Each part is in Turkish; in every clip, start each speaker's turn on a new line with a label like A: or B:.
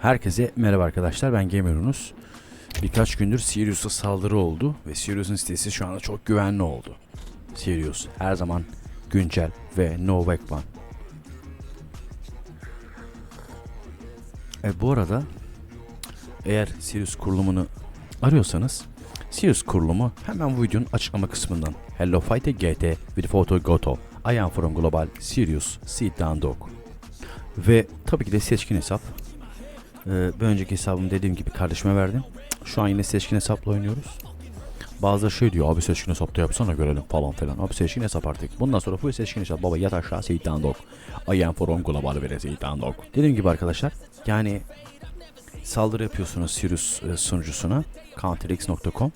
A: Herkese merhaba arkadaşlar ben Gamer Yunus. Birkaç gündür Sirius'a saldırı oldu ve Sirius'un sitesi şu anda çok güvenli oldu. Sirius her zaman güncel ve no weapon. E, bu arada eğer Sirius kurulumunu arıyorsanız Sirius kurulumu hemen bu videonun açıklama kısmından. Hello Fighter GT with photo Goto. I am from Global Sirius Sit Down Dog. Ve tabii ki de seçkin hesap. Ee, bir önceki hesabımı dediğim gibi kardeşime verdim. Şu an yine seçkin hesapla oynuyoruz. Bazıları şey diyor abi seçkin hesapta yapsana görelim falan filan. Abi seçkin hesap artık. Bundan sonra full seçkin hesap. Baba yat aşağı Seyithan Dog. I am from global vere Seyithan Dog. Dediğim gibi arkadaşlar yani saldırı yapıyorsunuz Sirius e, sunucusuna counterx.com.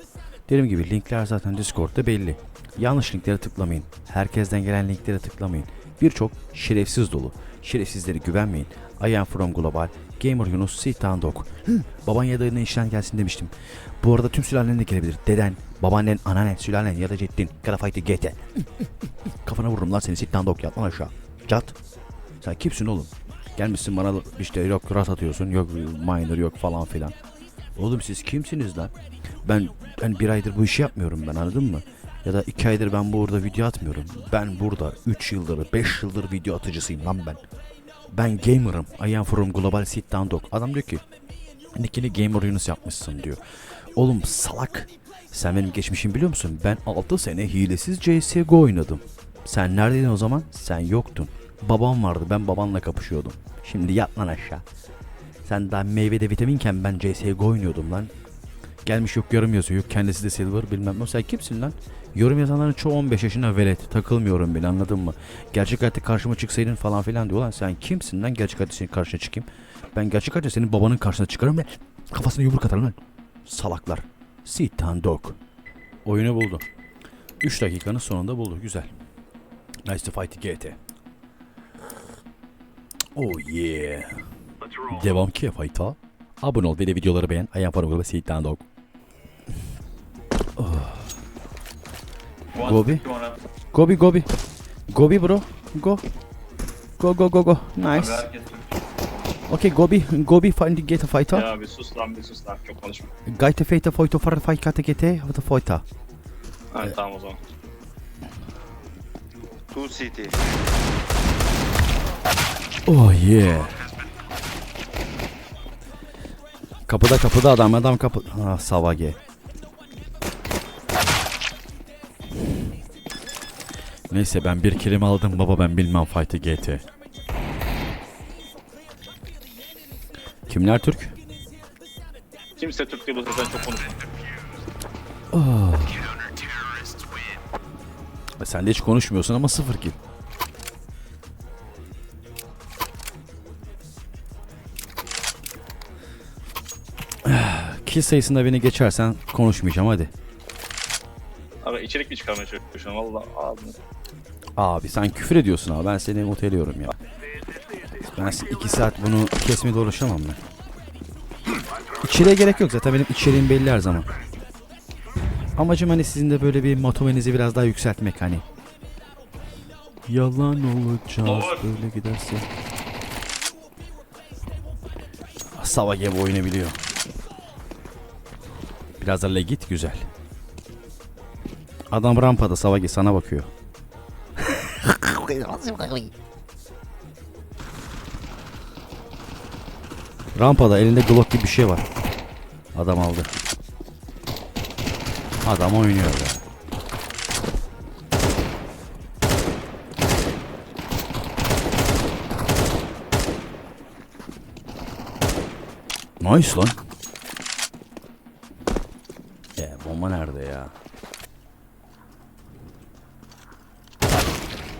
A: Dediğim gibi linkler zaten Discord'da belli. Yanlış linklere tıklamayın. Herkesten gelen linklere tıklamayın. Birçok şerefsiz dolu. Şerefsizlere güvenmeyin. I am from global. Gamer Yunus Sitan. Hı, Baban ya da işten gelsin demiştim. Bu arada tüm sülalen de gelebilir. Deden, babaannen, anneannen, sülalen ya da ceddin. Karafayti GT. Kafana vururum lan seni Sitan Dog yat lan aşağı. Cat. Sen kimsin oğlum? Gelmişsin bana işte yok rat atıyorsun, yok miner yok falan filan. Oğlum siz kimsiniz lan? Ben ben bir aydır bu işi yapmıyorum ben anladın mı? Ya da iki aydır ben burada video atmıyorum. Ben burada 3 yıldır 5 yıldır video atıcısıyım lan ben. Ben gamer'ım. I am from Global Sit Down Dog. Adam diyor ki Nickini Gamer Yunus yapmışsın diyor. Oğlum salak. Sen benim geçmişimi biliyor musun? Ben 6 sene hilesiz CSGO oynadım. Sen neredeydin o zaman? Sen yoktun. Babam vardı. Ben babanla kapışıyordum. Şimdi yat lan aşağı. Sen daha meyvede vitaminken ben CSGO oynuyordum lan. Gelmiş yok yorum yazıyor. Yok kendisi de silver bilmem ne. Sen kimsin lan? Yorum yazanların çoğu 15 yaşına velet. Takılmıyorum bile anladın mı? Gerçek hayatta karşıma çıksaydın falan filan diyor. Lan sen kimsin lan gerçek hayatta senin karşına çıkayım. Ben gerçek hayatta senin babanın karşısına çıkarım ve kafasına yumruk atarım lan. Salaklar. Sit down dog. Oyunu buldu. 3 dakikanın sonunda buldu. Güzel. Nice to fight GT. Oh yeah. Devam ki fight'a. Abone ol ve de videoları beğen. Ayağın para ve sit down dog. Gobi. Gobi Gobi. Gobi bro. Go. Go go go go. Nice. Okay Gobi. Gobi find get a fighter.
B: Ya bir sus lan bir sus lan çok konuşma.
A: Gaite feita foito fara fight kate gete. What the fighter.
B: Ha, tamam o zaman.
C: Two city.
A: Oh yeah. Kapıda kapıda adam adam kapı. Ah Savage. Neyse ben bir kilim aldım baba ben bilmem fight'ı GT. Kimler Türk?
B: Kimse Türk değil bu zaten çok konuşma.
A: E, Sen de hiç konuşmuyorsun ama sıfır kill. Kill sayısında beni geçersen konuşmayacağım hadi.
B: Abi içerik mi çıkarmaya çalışıyorum valla ağzını.
A: Abi sen küfür ediyorsun abi ben seni muteliyorum ya. Ben iki saat bunu kesmeye uğraşamam ben. İçeriğe gerek yok zaten benim içeriğim belli her zaman. Amacım hani sizin de böyle bir motivenizi biraz daha yükseltmek hani. Yalan olacağız böyle giderse. Sava gibi oyunu biliyor. Biraz da legit güzel. Adam rampada Savagi sana bakıyor. Rampada elinde Glock gibi bir şey var. Adam aldı. Adam oynuyor ya. Nice lan. E, bomba nerede ya?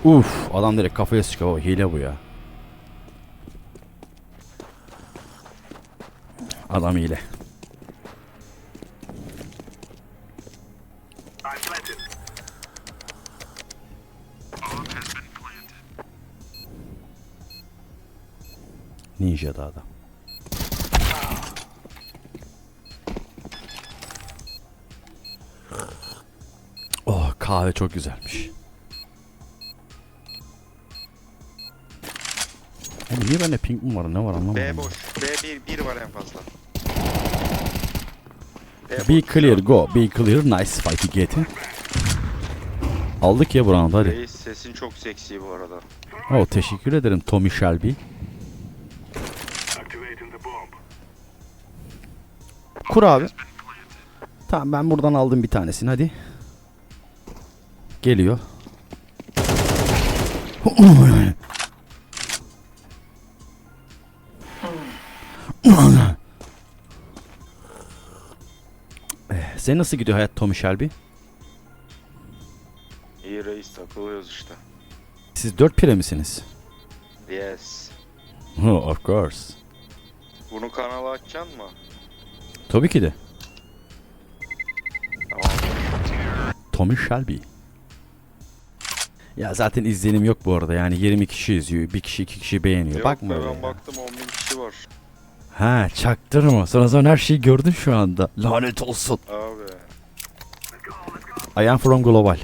A: Uf, adam direkt kafaya sıkıyor. Hile bu ya. Adam hile. Ninja da adam. Oh kahve çok güzelmiş. Niye bende ping mi var ne var anlamadım.
C: B boş. B bir, bir var en fazla. B
A: Be
C: boş.
A: clear go. Be clear. Nice fight get. Aldık ya bu round hadi.
C: Reis sesin çok seksi bu arada.
A: Oh teşekkür ederim Tommy Shelby. Kur abi. Tamam ben buradan aldım bir tanesini hadi. Geliyor. Eh, Senin nasıl gidiyor hayat Tommy Shelby?
C: İyi reis takılıyoruz işte.
A: Siz dört pire misiniz?
C: Yes.
A: Of course.
C: Bunu kanala açacaksın mı?
A: Tabii ki de.
C: Tamam.
A: Tommy Shelby. Ya zaten izlenim yok bu arada. Yani 20 kişi izliyor. Bir kişi iki kişi beğeniyor.
C: Yok
A: Bakma
C: be
A: öyle
C: ben
A: ya.
C: baktım 10 bin kişi var.
A: Ha çaktırma. Sana zaman her şeyi gördün şu anda. Lanet olsun.
C: Abi.
A: I am from global.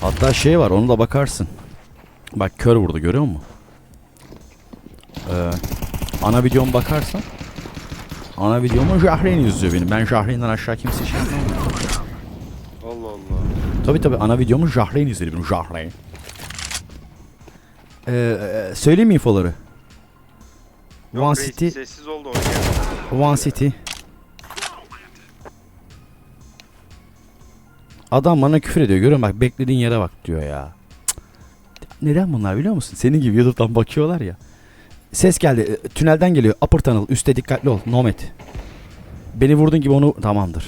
A: Hatta şey var onu da bakarsın. Bak kör vurdu görüyor musun? Ee, ana videoma bakarsan ana videomu Jahreyn izliyor benim. Ben Jahreyn'den aşağı kimse şey yapmam.
C: Allah Allah.
A: Tabi tabi ana videomu Jahreyn izledi benim Jahreyn. Ee, e, söyleyeyim mi infoları?
C: Yok
A: One
C: reis,
A: City,
C: Sessiz ol da oynayalım.
A: One City. Adam bana küfür ediyor. Görüyor musun? Bak beklediğin yere bak diyor ya. Cık. Neden bunlar biliyor musun? Senin gibi YouTube'dan bakıyorlar ya. Ses geldi. e, Tünelden geliyor. Upper tunnel. Üste dikkatli ol. Nomad. Beni vurdun gibi onu tamamdır.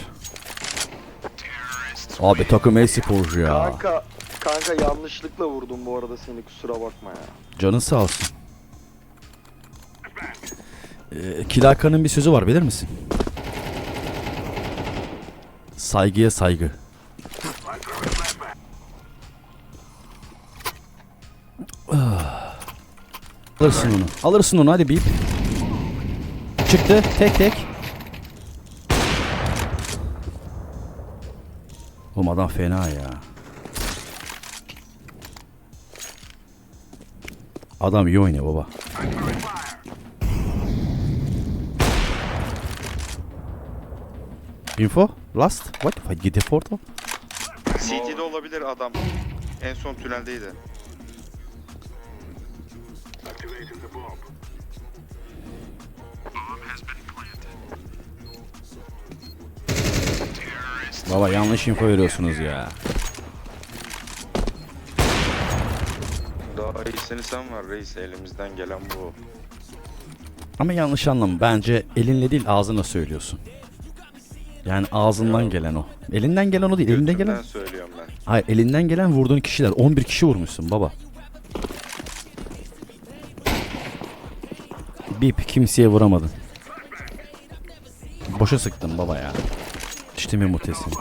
A: Abi takım e-sporcu ya.
D: Kanka, kanka yanlışlıkla vurdum bu arada seni kusura bakma ya.
A: Canın sağ olsun. Ee, Kilaka'nın bir sözü var bilir misin? Saygıya saygı. Ah. Alırsın onu. Alırsın onu hadi bip. Çıktı tek tek. Oğlum adam fena ya. Adam iyi oynuyor baba. Info? Last? What? Get a photo?
C: CT'de olabilir adam. En son tüneldeydi.
A: Baba yanlış info veriyorsunuz ya.
C: Daha iyisini sen var reis. Elimizden gelen bu.
A: Ama yanlış anlama. Bence elinle değil ağzına söylüyorsun. Yani ağzından
C: Ya.
A: gelen o. Elinden gelen o değil. Elinden
C: Götümden
A: gelen...
C: söylüyorum ben.
A: Hayır elinden gelen vurduğun kişiler. 11 kişi vurmuşsun baba. Bip kimseye vuramadın. Boşa sıktın baba ya. İşte mi mutesini.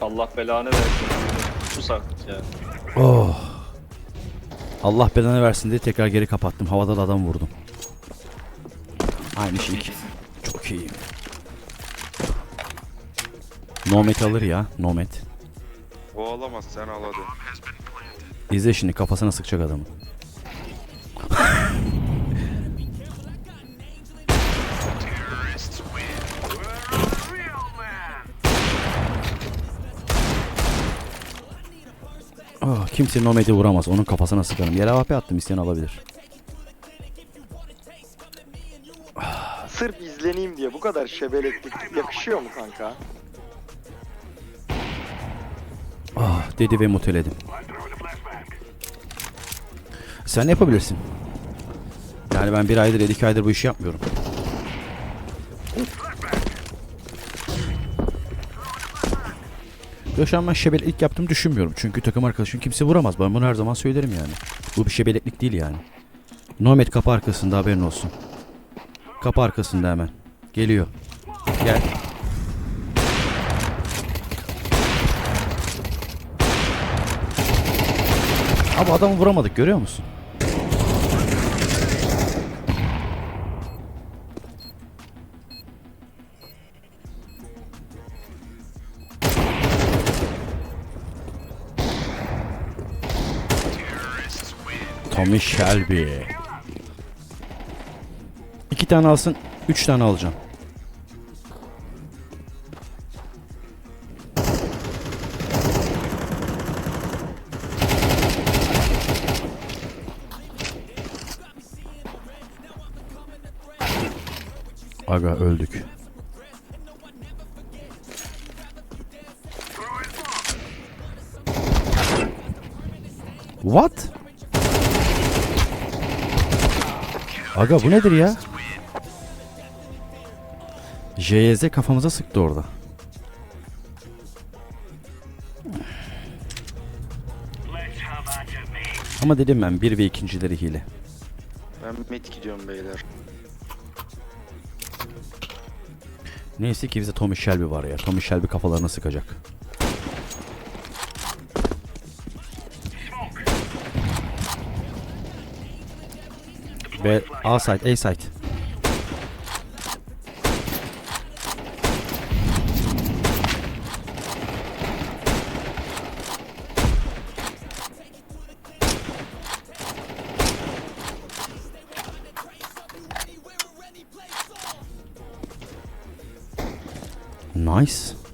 B: Allah belanı versin. Sus artık ya.
A: Oh. Allah belanı versin diye tekrar geri kapattım. Havada da adam vurdum. Aynı şey. Çok iyi. Nomet alır ya. Nomet.
C: O alamaz sen al hadi.
A: İzle şimdi kafasına sıkacak adamı. Kimse Nomet'i vuramaz. Onun kafasına sıkarım. Yere AP attım. isteyen alabilir.
D: Sırf izleneyim diye bu kadar şebeleklik yakışıyor mu kanka?
A: Ah dedi ve muteledim. Sen ne yapabilirsin? Yani ben bir aydır, iki aydır bu işi yapmıyorum. Yaşam ben şebeleklik yaptım düşünmüyorum. Çünkü takım arkadaşım kimse vuramaz. Ben bunu her zaman söylerim yani. Bu bir şebeleklik değil yani. Nomad kapı arkasında haberin olsun. Kapı arkasında hemen. Geliyor. Gel. Abi adamı vuramadık görüyor musun? Tommy Shelby. İki tane alsın, üç tane alacağım. Aga öldük. What? Aga bu nedir ya? JYZ kafamıza sıktı orada. Ama dedim ben bir ve ikincileri hile.
D: Ben mid gidiyorum beyler.
A: Neyse ki bize Tommy Shelby var ya. Tommy Shelby kafalarını sıkacak. Ve A site, A site. Nice.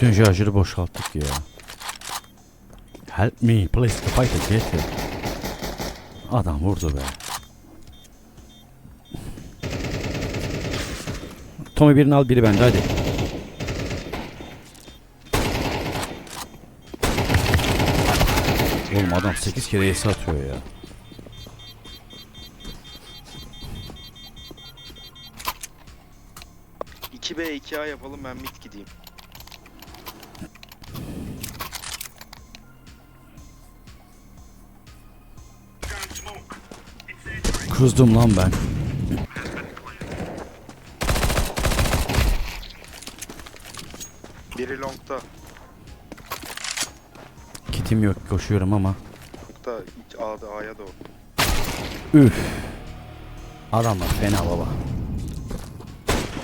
A: Bütün şarjörü boşalttık ya. Help me, please fight it, get it. Adam vurdu be. Tommy birini al biri bende hadi. Oğlum adam 8 kere yesi atıyor ya.
C: B 2A yapalım ben mid gideyim.
A: Kızdım lan ben.
C: Biri longta.
A: Kitim yok koşuyorum ama.
C: Longta A'da A'ya doğru.
A: Üf. Adamlar fena baba.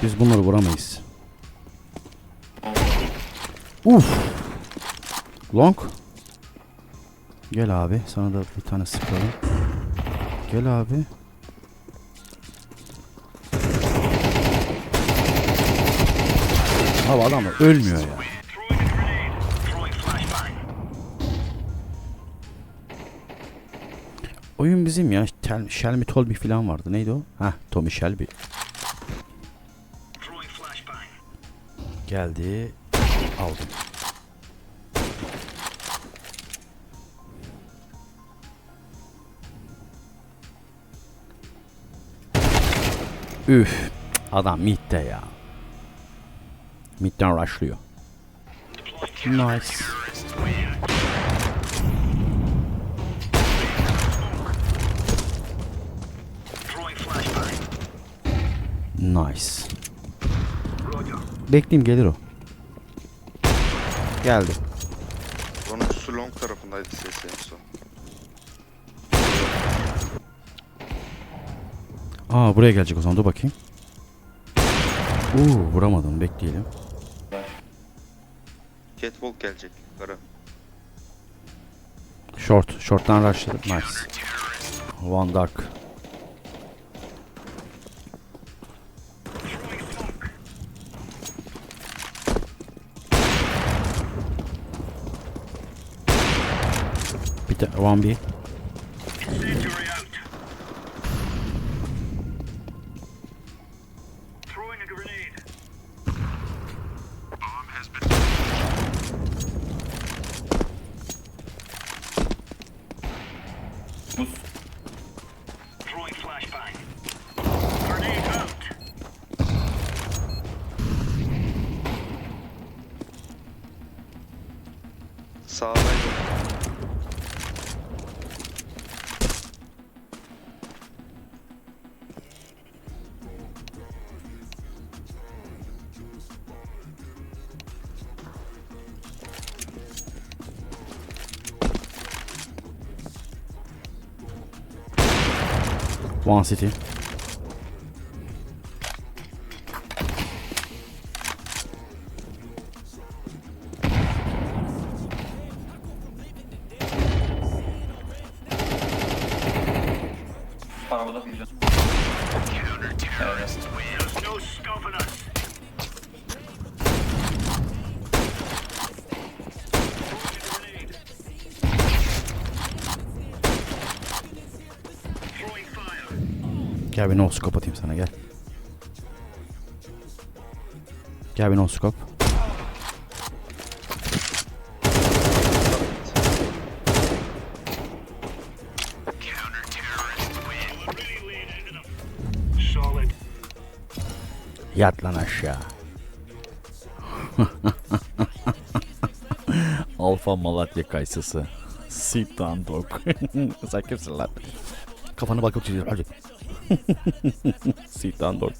A: Biz bunları vuramayız. Uf. Long. Gel abi. Sana da bir tane sıkalım. Gel abi. Abi adamlar ölmüyor ya. Oyun bizim ya. Tel, Shelby Tolby falan vardı. Neydi o? Hah Tommy Shelby. Geldi. Aldım. Üf. Adam midde ya. Midden rushlıyor. Nice. Nice. Bekleyeyim gelir o. Geldi.
C: Onun su long tarafındaydı sesi en son.
A: Aa buraya gelecek o zaman dur bakayım. Oo vuramadım bekleyelim.
C: Catwalk gelecek yukarı.
A: Short. Short'tan rushladı. Nice. One Dark. Bir tane One B.
C: Sağdaydı.
A: One City.
B: Arabada bir
A: Gel bir no scope atayım sana gel. Gel bir no scope. Yat lan aşağı. Alfa Malatya kayısısı. Sit down dog. Sen kimsin lan? Kafanı bak yok çiziyor. Hadi. Sit down dog.